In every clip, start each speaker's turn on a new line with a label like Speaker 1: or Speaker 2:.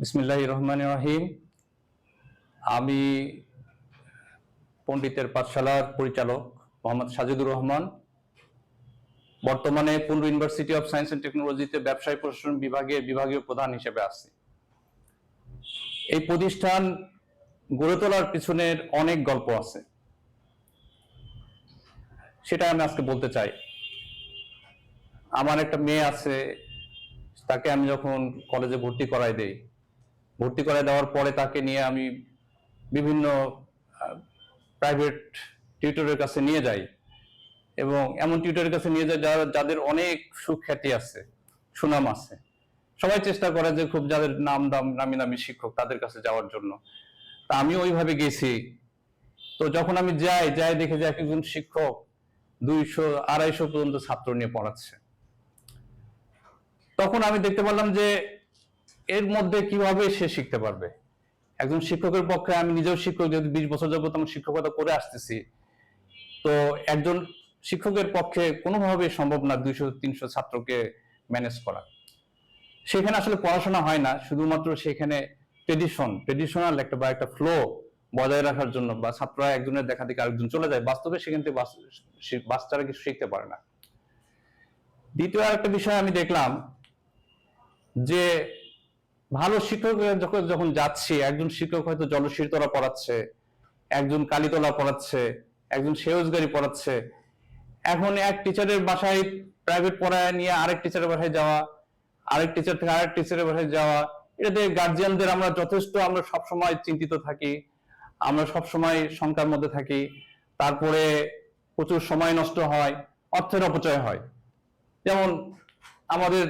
Speaker 1: বিসমিল্লাহ রহমান রহিম। আমি পণ্ডিতের পাঠশালার পরিচালক মোহাম্মদ সাজিদুর রহমান। বর্তমানে পুন্ডু ইউনিভার্সিটি অফ সায়েন্স অ্যান্ড টেকনোলজিতে ব্যবসায় প্রশাসন বিভাগের বিভাগীয় প্রধান হিসেবে আছি। এই প্রতিষ্ঠান গড়ে তোলার পিছনের অনেক গল্প আছে। সেটা আমি আজকে বলতে চাই। আমার একটা মেয়ে আছে তাকে আমি যখন কলেজে ভর্তি করাই দেই, ভর্তি করাই দেওয়ার পরে তাকে নিয়ে আমি বিভিন্ন প্রাইভেট টিউটরের কাছে নিয়ে যাই এবং এমন টিউটরের কাছে নিয়ে যাই যারা, যাদের অনেক সুখ্যাতি আছে, সুনাম আছে। সবাই চেষ্টা করে যে খুব যাদের নাম দাম নামি নামি শিক্ষক তাদের কাছে যাওয়ার জন্য। তা আমি ওইভাবে গেছি। তো যখন আমি যাই যাই দেখে যে এক একজন শিক্ষক দুইশো, আড়াইশো পর্যন্ত ছাত্র নিয়ে পড়াচ্ছে। তখন আমি দেখতে পারলাম যে এর মধ্যে কীভাবে সে শিখতে পারবে। একজন শিক্ষকের পক্ষে আমি নিজেও শিক্ষক, যেহেতু বিশ বছর যাবত আমি শিক্ষকতা করে আসতেছি, তো একজন শিক্ষকের পক্ষে কোনোভাবে সম্ভব না দুইশো, তিনশো ছাত্রকে ম্যানেজ করা। সেখানে আসলে পড়াশোনা হয় না, শুধুমাত্র সেখানে ট্রেডিশন ট্রেডিশনাল একটা বা একটা ফ্লো বজায় রাখার জন্য বা ছাত্ররা একজনের দেখা দেখে আরেকজন চলে যায়, বাস্তবে সেখান থেকে বাচ্চারা কিছু শিখতে পারে না। দ্বিতীয় আরেকটা বিষয় আমি দেখলাম যে ভালো শিক্ষক যখন যখন যাচ্ছি, একজন শিক্ষক হয়তো জলশীতলা পড়াচ্ছে, একজন কালীতলা পড়াচ্ছে, একজন সেউজগাড়ি পড়াচ্ছে। এখন এক টিচারের বাসায় প্রাইভেট পড়ায় নিয়ে আরেক টিচারের বাসায় যাওয়া, আরেক টিচার থেকে আরেক টিচারের বাসায় যাওয়া, এটাতে গার্জিয়ানদের আমরা যথেষ্ট, আমরা সবসময় চিন্তিত থাকি, আমরা সবসময় শঙ্কার মধ্যে থাকি। তারপরে প্রচুর সময় নষ্ট হয়, অর্থের অপচয় হয়। যেমন আমাদের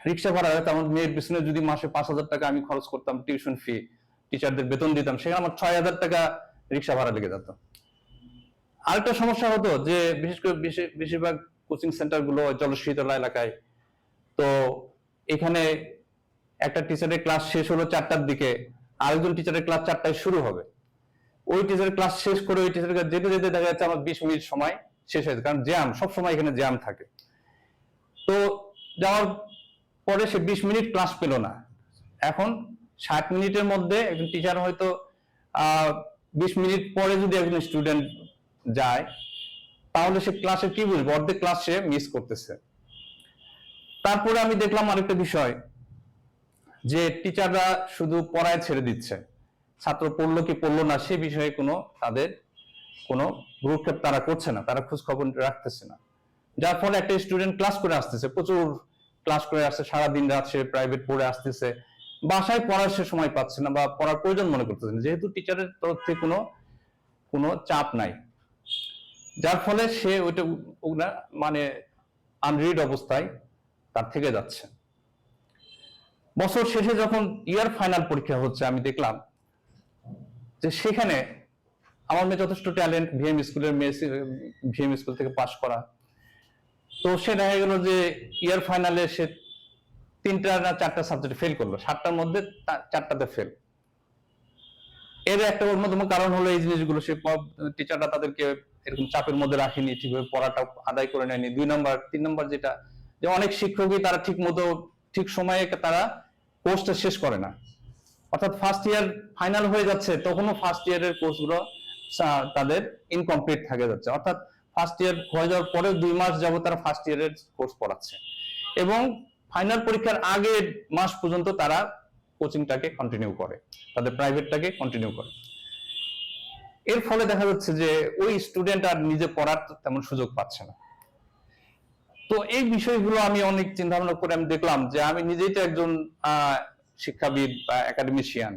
Speaker 1: রিক্সা ভাড়া তেমন মেয়ের পিছনে যদি মাসে পাঁচ হাজার টাকা আমি খরচ করতাম, টিউশন ফি টিচারদের বেতন দিতাম, সেখানে আমার ছয় হাজার টাকা রিক্সা ভাড়া লেগে যেত। আরেকটা সমস্যা হতো যে বিশেষ করে বেশিরভাগ কোচিং সেন্টারগুলো জলশীতলা এলাকায়। তো এখানে একটা টিচারের ক্লাস শেষ হলো চারটার দিকে, আরেকজন টিচারের ক্লাস চারটায় শুরু হবে। ওই টিচারের ক্লাস শেষ করে ওই টিচারের কাছে যেতে যেতে দেখা যাচ্ছে আমার বিশ মিনিট সময় শেষ হয়েছে কারণ জ্যাম সব সময় এখানে জ্যাম থাকে। তো যাওয়ার পরে সে বিশ মিনিট ক্লাস পেল না। এখন ষাট মিনিটের মধ্যে একজন টিচার হয়তো বিশ মিনিট পরে যদি একজন স্টুডেন্ট যায়, তাহলে সে ক্লাসে কি বুঝবে? অর্ধেক ক্লাস সে মিস করতেছে। তারপরে আমি দেখলাম আরেকটা বিষয়, যে টিচাররা শুধু পড়ায় ছেড়ে দিচ্ছে। ছাত্র পড়ল কি পড়ল না, সে বিষয়ে কোনো তাদের কোনো ভ্রুক্ষেপ তারা করছে না, তারা খোঁজ খবর রাখতেছে না। যার ফলে একটা স্টুডেন্ট ক্লাস করে আসতেছে, প্রচুর ক্লাস করে আসছে সারা দিন রাত সে প্রাইভেট পড়ে আসতেছে। বাসায় পড়ার সে সময় পাচ্ছে না বা পড়ার প্রয়োজন মনে করতেছে না। যেহেতু টিচারের তরফ থেকে কোনো কোনো চাপ নাই। যার ফলে সে ওইটা মানে আনরিড অবস্থায় তার থেকে যাচ্ছে। বছর শেষে যখন ইয়ার ফাইনাল পরীক্ষা হচ্ছে, আমি দেখলাম যে সেখানে আমার মেয়ে যথেষ্ট ট্যালেন্ট ভিএম স্কুলের মেয়ে ভিএম স্কুল থেকে পাশ করা। তো সে দেখা গেল যে ইয়ার ফাইনালে সে তিনটা না চারটা সাবজেক্ট ফেল করল। সাতটার মধ্যে চারটাতে ফেল এর একটা অন্যতম কারণ হলো এই জিনিসগুলো। সে টিচাররা তাদেরকে এরকম চাপের মধ্যে রাখেনি, ঠিকভাবে পড়াটা আদায় করে নেয়নি। দুই নাম্বার, তিন নাম্বার যেটা, যে অনেক শিক্ষকই তারা ঠিক মতো ঠিক সময়ে তারা কোর্সটা শেষ করে না। অর্থাৎ ফার্স্ট ইয়ার ফাইনাল হয়ে যাচ্ছে, তখনও ফার্স্ট ইয়ারের কোর্সগুলো তাদের ইনকমপ্লিট থাকে যাচ্ছে। অর্থাৎ ফার্স্ট ইয়ার হয়ে যাওয়ার পরেও দুই মাস যাবত তারা ফার্স্ট ইয়ারের কোর্স পড়াচ্ছে। এবং ফাইনাল পরীক্ষার আগের মাস পর্যন্ত তারা কোচিংটাকে কন্টিনিউ করে। তাদের প্রাইভেটটাকে কন্টিনিউ করে। এর ফলে দেখা যাচ্ছে যে ওই স্টুডেন্ট আর নিজে পড়ার তেমন সুযোগ পাচ্ছে না। তো এই বিষয়গুলো আমি অনেক চিন্তা ভাবনা করে আমি দেখলাম যে আমি নিজেই তো একজন শিক্ষাবিদ বা একাডেমিশিয়ান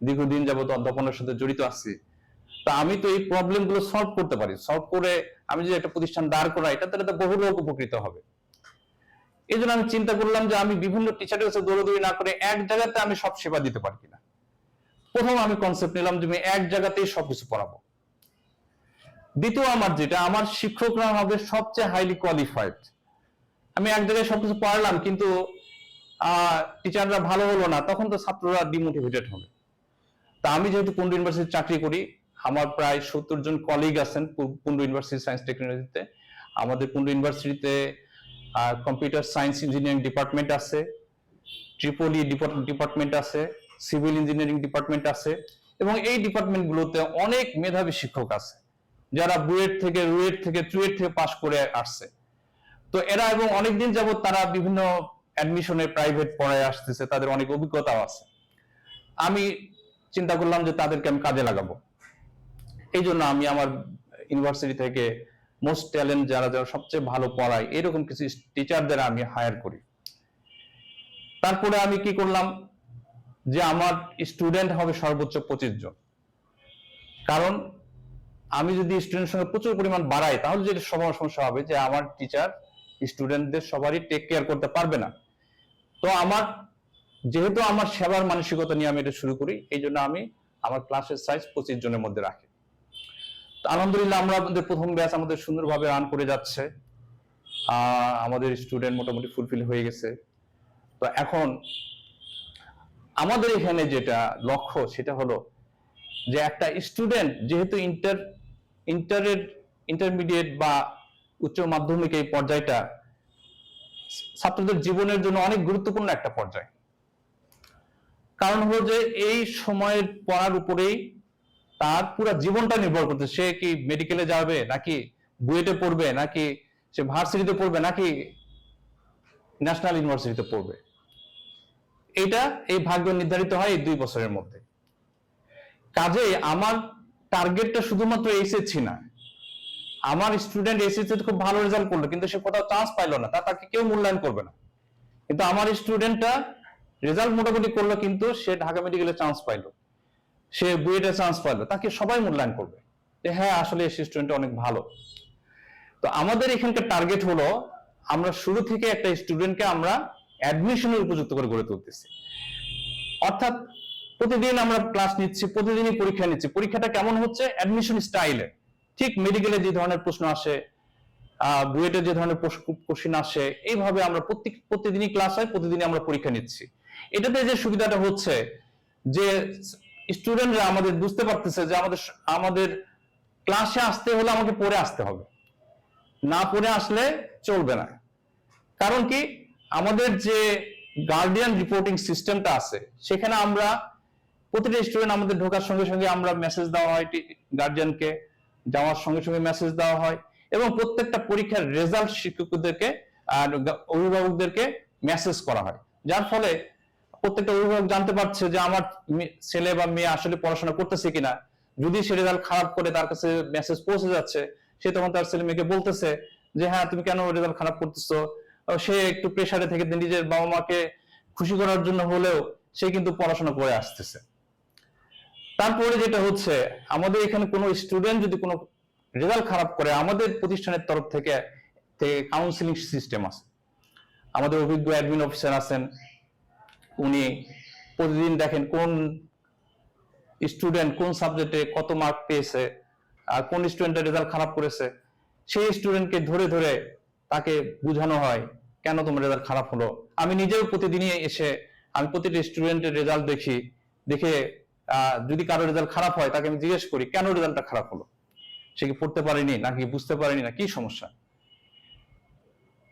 Speaker 1: দীর্ঘদিন যাবত অধ্যাপনার সাথে জড়িত আছি। তা আমি তো এই প্রবলেমগুলো সলভ করতে পারি। সলভ করে আমি যদি একটা প্রতিষ্ঠান দাঁড় করাই এটা তাহলে তো বহু লোক উপকৃত হবে। এই জন্য আমি চিন্তা করলাম যে আমি বিভিন্ন টিচারের কাছে দৌড়াদৌড়ি না করে এক জায়গাতে আমি সব সেবা দিতে পারি কিনা। প্রথম আমি কনসেপ্ট নিলাম যে আমি এক জায়গাতেই সবকিছু পড়াবো। দ্বিতীয় আমার যেটা, আমার শিক্ষকরা হবে সবচেয়ে হাইলি কোয়ালিফাইড আমি এক জায়গায় সবকিছু পড়ালাম কিন্তু টিচাররা ভালো হলো না, তখন তো ছাত্ররা ডিমোটিভেটেড হবে। তা আমি যেহেতু কুন্ডু ইউনিভার্সিটি চাকরি করি আমার প্রায় সত্তর জন কলিগ আছেন পু- কুন্ডু ইউনিভার্সিটি সায়েন্স টেকনোলজিতে আমাদের কুন্ডু ইউনিভার্সিটিতে কম্পিউটার সায়েন্স ইঞ্জিনিয়ারিং ডিপার্টমেন্ট আছে ট্রিপলি ডিপার্টমেন্ট আছে সিভিল ইঞ্জিনিয়ারিং ডিপার্টমেন্ট আছে এবং এই ডিপার্টমেন্টগুলোতে অনেক মেধাবী শিক্ষক আছে, যারা বুয়েট থেকে রুয়েট থেকে চুয়েট থেকে পাশ করে আসছে। তো এরা এবং অনেকদিন যাবত তারা বিভিন্ন অ্যাডমিশনে প্রাইভেট পড়ায় আসতেছে, তাদের অনেক অভিজ্ঞতাও আছে। আমি চিন্তা করলাম যে তাদেরকে আমি কাজে লাগাবো। এই জন্য আমি আমার ইউনিভার্সিটি থেকে মোস্ট ট্যালেন্ট যারা যারা সবচেয়ে ভালো পড়ায়, এরকম কিছু টিচারদের আমি হায়ার করি। তারপরে আমি কি করলাম যে আমার স্টুডেন্ট হবে সর্বোচ্চ পঁচিশ জন। কারণ আমি যদি স্টুডেন্টের সঙ্গে প্রচুর পরিমাণ বাড়াই, তাহলে যেটা সবার সমস্যা হবে যে আমার টিচার স্টুডেন্টদের সবারই টেক কেয়ার করতে পারবে না। তো আমার যেহেতু আমার সেবার মানসিকতা নিয়ে আমি এটা শুরু করি এই জন্য আমি আমার ক্লাসের সাইজ পঁচিশ জনের মধ্যে রাখি। আলহামদুলিল্লাহ আমরা আমাদের প্রথম ব্যাচ আমাদের সুন্দরভাবে রান করে যাচ্ছে। আমাদের স্টুডেন্ট মোটামুটি ফুলফিল হয়ে গেছে। তো এখন আমাদের এখানে যেটা লক্ষ্য সেটা হলো যে একটা স্টুডেন্ট যেহেতু ইন্টার ইন্টারের ইন্টারমিডিয়েট বা উচ্চ মাধ্যমিক এই পর্যায়টা ছাত্রদের জীবনের জন্য অনেক গুরুত্বপূর্ণ একটা পর্যায়। কারণ হলো যে এই সময়ের পড়ার উপরেই তার পুরো জীবনটা নির্ভর করছে। সে কি মেডিকেলে যাবে, নাকি বুয়েটে পড়বে, নাকি সে ভার্সিটিতে পড়বে, নাকি ন্যাশনাল ইউনিভার্সিটিতে পড়বে? এটা এই ভাগ্য নির্ধারিত হয় এই দুই বছরের মধ্যে। কাজে আমার টার্গেটটা শুধুমাত্র এইচএসসি না। আমার স্টুডেন্ট এসএসসি খুব ভালো রেজাল্ট করল, কিন্তু সে কোথাও চান্স পাইলো না তাকে কেউ মূল্যায়ন করবে না। কিন্তু আমার স্টুডেন্টটা রেজাল্ট মোটামুটি করল, কিন্তু সে ঢাকা মেডিকেলে চান্স পাইলো। সে বুয়েটে চান্স পাইলো, তাকে সবাই মূল্যায়ন করবে। যে হ্যাঁ আসলে এই স্টুডেন্ট অনেক ভালো। তো আমাদের এখানকার টার্গেট হলো, আমরা শুরু থেকে একটা স্টুডেন্টকে আমরা অ্যাডমিশনের উপযুক্ত করে গড়ে তুলতেছি। অর্থাৎ প্রতিদিন আমরা ক্লাস নিচ্ছি, প্রতিদিনই পরীক্ষা নিচ্ছি। পরীক্ষাটা কেমন হচ্ছে? অ্যাডমিশন স্টাইলে ঠিক মেডিকেলে যে ধরনের প্রশ্ন আসে বুয়েটে যে ধরনের কোশ্চিন আসে, এইভাবে আমরা প্রত্যেক, প্রতিদিনই ক্লাস হয়, প্রতিদিনই আমরা পরীক্ষা নিচ্ছি। এটাতে যে সুবিধাটা হচ্ছে, যে স্টুডেন্টরা আমাদের বুঝতে পারতেছে যে আমাদের আমাদের ক্লাসে আসতে হলে আমাকে পড়ে আসতে হবে। না পড়ে আসলে চলবে না। কারণ কি? আমাদের যে গার্ডিয়ান রিপোর্টিং সিস্টেমটা আছে, সেখানে আমরা প্রতিটা স্টুডেন্ট আমাদের ঢোকার সঙ্গে সঙ্গে আমরা মেসেজ দেওয়া হয় গার্জিয়ানকে যাওয়ার সঙ্গে সঙ্গে মেসেজ দেওয়া হয় এবং প্রত্যেকটা পরীক্ষার রেজাল্ট শিক্ষকদেরকে আর অভিভাবকদেরকে মেসেজ করা হয়। যার ফলে প্রত্যেকটা অভিভাবক জানতে পারছে যে আমার ছেলে বা মেয়ে আসলে পড়াশোনা করতেছে কিনা। যদি সে রেজাল্ট খারাপ করে তার কাছে মেসেজ পৌঁছে যাচ্ছে, সে তখন তার ছেলে মেয়েকে বলতেছে যে হ্যাঁ তুমি কেন রেজাল্ট খারাপ করতেছো? সে একটু প্রেসারে থেকে নিজের বাবা মাকে খুশি করার জন্য হলেও সে কিন্তু পড়াশোনা করে আসতেছে। তারপরে যেটা হচ্ছে, আমাদের এখানে কোনো স্টুডেন্ট যদি কোনো রেজাল্ট খারাপ করে, আমাদের প্রতিষ্ঠানের তরফ থেকে কাউন্সিলিং সিস্টেম আছে। আমাদের অভিজ্ঞ অ্যাডমিন অফিসার আছেন উনি প্রতিদিন দেখেন কোন স্টুডেন্ট কোন সাবজেক্টে কত মার্ক পেয়েছে আর কোন স্টুডেন্টের রেজাল্ট খারাপ করেছে, সেই স্টুডেন্টকে ধরে ধরে তাকে বুঝানো হয়, কেন তোমার রেজাল্ট খারাপ হলো? আমি নিজেও প্রতিদিনই এসে আমি প্রতিটি স্টুডেন্টের রেজাল্ট দেখি, দেখে যদি কারও রেজাল্ট খারাপ হয় তাকে আমি জিজ্ঞেস করি, কেন রেজাল্টটা খারাপ হলো? সে কি পড়তে পারেনি নাকি বুঝতে পারেনি না, কি সমস্যা?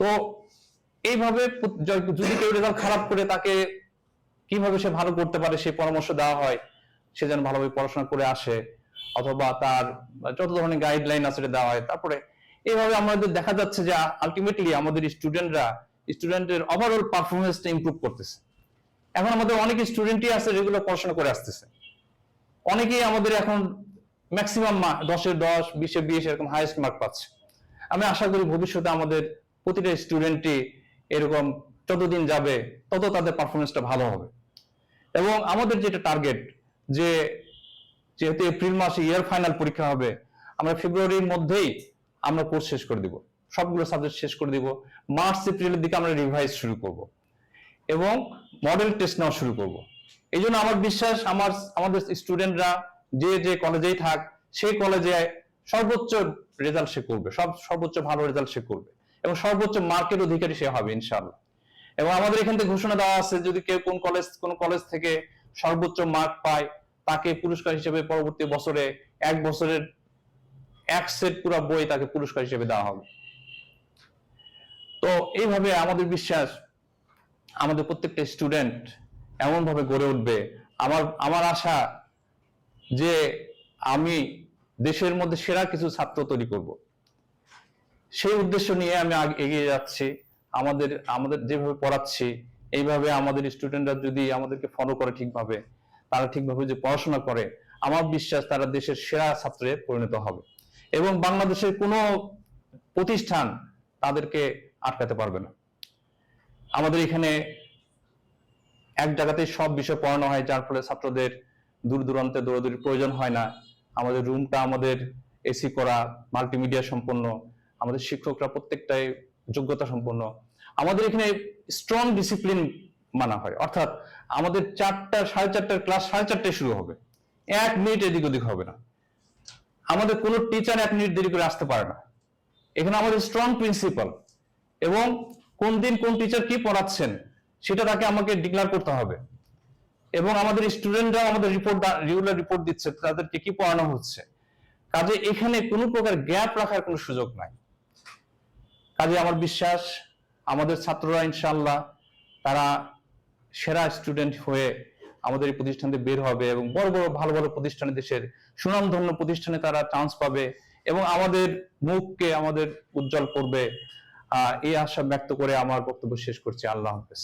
Speaker 1: তো এইভাবে যদি কেউ রেজাল্ট খারাপ করে তাকে কীভাবে সে ভালো করতে পারে সেই পরামর্শ দেওয়া হয়, সে যেন ভালোভাবে পড়াশোনা করে আসে, অথবা তার যত ধরনের গাইডলাইন আছে দেওয়া হয়। তারপরে এইভাবে আমাদের দেখা যাচ্ছে যে আলটিমেটলি আমাদের স্টুডেন্টরা স্টুডেন্টের ওভারঅল পারফরমেন্সটা ইমপ্রুভ করতেছে। এখন আমাদের অনেক স্টুডেন্টই আছে যেগুলো পড়াশোনা করে আসতেছে। অনেকেই আমাদের এখন ম্যাক্সিমাম দশের দশ, বিশে বিশ এরকম হাইয়েস্ট মার্ক পাচ্ছে। আমি আশা করি ভবিষ্যতে আমাদের প্রতিটা স্টুডেন্টই এরকম যতদিন যাবে তত তাদের পারফরমেন্সটা ভালো হবে। এবং আমাদের যেটা টার্গেট যে যেহেতু এপ্রিল মাসে ইয়ার ফাইনাল পরীক্ষা হবে, আমরা ফেব্রুয়ারির মধ্যেই আমরা কোর্স শেষ করে দিব। সবগুলো সাবজেক্ট শেষ করে দিব। মার্চ, এপ্রিলের দিকে আমরা রিভাইজ শুরু করব এবং মডেল টেস্ট নেওয়া শুরু করব। এই জন্য আমার বিশ্বাস, আমার, আমাদের স্টুডেন্টরা যে যে কলেজেই থাক, সেই কলেজে সর্বোচ্চ রেজাল্ট সে করবে। সব, সর্বোচ্চ ভালো রেজাল্ট সে করবে এবং সর্বোচ্চ মার্কের অধিকারী সে হবে, ইনশাআল্লাহ। এবং আমাদের এখান থেকে ঘোষণা দেওয়া আছে যদি কেউ কোন কলেজ কোন কলেজ থেকে সর্বোচ্চ মার্ক পায়, তাকে পুরস্কার হিসেবে পরবর্তী বছরে এক বছরের এক সেট পুরো বই তাকে পুরস্কার হিসেবে দেওয়া হবে। তো এইভাবে আমাদের বিশ্বাস আমাদের প্রত্যেকটা স্টুডেন্ট এমনভাবে গড়ে উঠবে। আমার আমার আশা যে আমি দেশের মধ্যে সেরা কিছু ছাত্র তৈরি করব। সেই উদ্দেশ্য নিয়ে আমি এগিয়ে যাচ্ছি। আমাদের আমাদের যেভাবে পড়াচ্ছি, এইভাবে আমাদের স্টুডেন্টরা যদি আমাদেরকে ফলো করে ঠিকভাবে, তারা ঠিকভাবে যে পড়াশোনা করে, আমার বিশ্বাস তারা দেশের সেরা ছাত্রে পরিণত হবে। এবং বাংলাদেশের কোনো প্রতিষ্ঠান তাদেরকে আটকাতে পারবে না। আমাদের এখানে এক জায়গাতেই সব বিষয় পড়ানো হয়, যার ফলে ছাত্রদের দূর দূরান্তে দৌড়াদৌড়ির প্রয়োজন হয় না। আমাদের রুমটা আমাদের এসি করা মাল্টিমিডিয়া সম্পন্ন। আমাদের শিক্ষকরা প্রত্যেকটাই যোগ্যতা সম্পন্ন। আমাদের এখানে স্ট্রং ডিসিপ্লিন মানা হয়। অর্থাৎ আমাদের চারটা, সাড়ে চারটার ক্লাস সাড়ে চারটায় শুরু হবে। এক মিনিট এদিক ওদিক হবে না। আমাদের কোনো টিচার এক মিনিট দেরি করে আসতে পারে না। এখানে আমাদের স্ট্রং প্রিন্সিপাল এবং কোন দিন কোন টিচার কি পড়াচ্ছেন, সেটা তাকে আমাকে ডিক্লেয়ার করতে হবে। এবং আমাদের স্টুডেন্টরাও আমাদের রিপোর্ট রেগুলার রিপোর্ট দিচ্ছে, তাদেরকে কি পড়ানো হচ্ছে। কাজে এখানে কোনো প্রকার গ্যাপ রাখার কোনো সুযোগ নাই। কাজে আমার বিশ্বাস, আমাদের ছাত্ররা ইনশাল্লাহ তারা সেরা স্টুডেন্ট হয়ে আমাদের এই প্রতিষ্ঠান বের হবে এবং বড় বড়, ভালো ভালো প্রতিষ্ঠানে দেশের সুনামধন্য প্রতিষ্ঠানে তারা চান্স পাবে এবং আমাদের মুখকে আমাদের উজ্জ্বল করবে। এই আশা ব্যক্ত করে আমার বক্তব্য শেষ করছি। আল্লাহ হাফেজ।